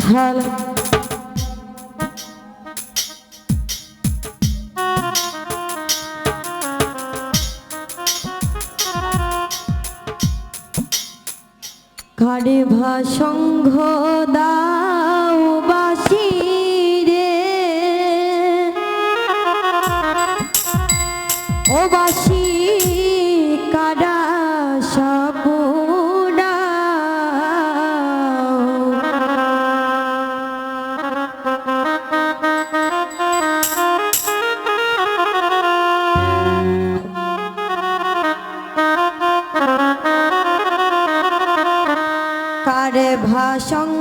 hello কারে দাও কারে ভাসঙ্গ দা